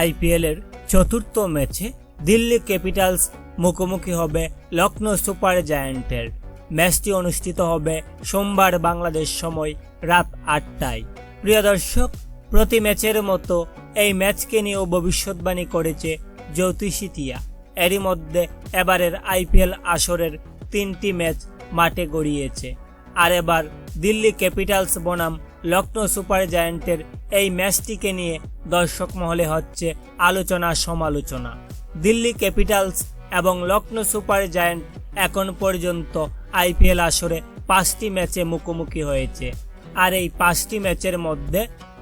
আইপিএলের চতুর্থ ম্যাচে দিল্লি ক্যাপিটালস মুখোমুখি হবে লখনৌ সুপার জায়ান্টের। ম্যাচটি অনুষ্ঠিত হবে সোমবার বাংলাদেশ সময় রাত আটটায়। প্রিয় দর্শক, প্রতি ম্যাচের মতো এই ম্যাচকে নিয়েও ভবিষ্যৎবাণী করেছে জ্যোতিষী টিয়া। এরই মধ্যে এবারের আইপিএল আসরের তিনটি ম্যাচ মাঠে গড়িয়েছে। আর এবার দিল্লি ক্যাপিটালস বনাম লখনৌ সুপার জায়ান্টের এই ম্যাচটিকে নিয়ে দর্শক মহলে হচ্ছে আলোচনা সমালোচনা। দিল্লি ক্যাপিটালস এবং লখনৌ সুপার জায়ান্ট এখন পর্যন্ত আইপিএল আসরে পাঁচটি ম্যাচে মুখোমুখি হয়েছে। আর এই পাঁচটি ম্যাচের মধ্যে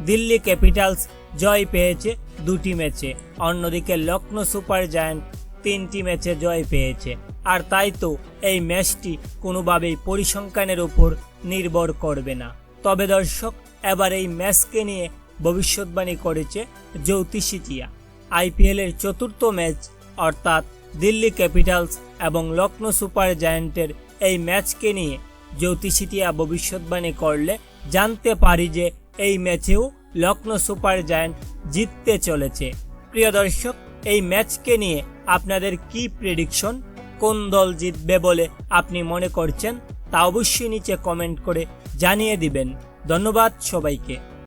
দিল্লি ক্যাপিটালস জয় পেয়েছে দুটি ম্যাচে, অন্যদিকে লখনৌ সুপার জায়ান্ট তিনটি ম্যাচে জয় পেয়েছে। আর তাই তো এই ম্যাচটি কোনোভাবেই পরিসংখ্যানের উপর নির্ভর করবে না। তবে দর্শক, এবার এই ম্যাচকে নিয়ে ভবিষ্যৎবাণী করেছে জ্যোতিষী টিয়া আইপিএলের চতুর্থ ম্যাচ, অর্থাৎ দিল্লি ক্যাপিটালস এবং লখনৌ সুপার জায়ান্টের এই ম্যাচকে নিয়ে জ্যোতিষী টিয়া ভবিষ্যৎবাণী করলে জানতে পারি যে এই ম্যাচেও লখনৌ সুপার জায়ান্ট জিততে চলেছে। প্রিয় দর্শক, এই ম্যাচকে নিয়ে আপনাদের কি প্রেডিকশন কোন দল জিতবে বলে আপনি মনে করছেন? তা অবশ্যই নিচে কমেন্ট করে জানিয়ে দিবেন। ধন্যবাদ সবাইকে।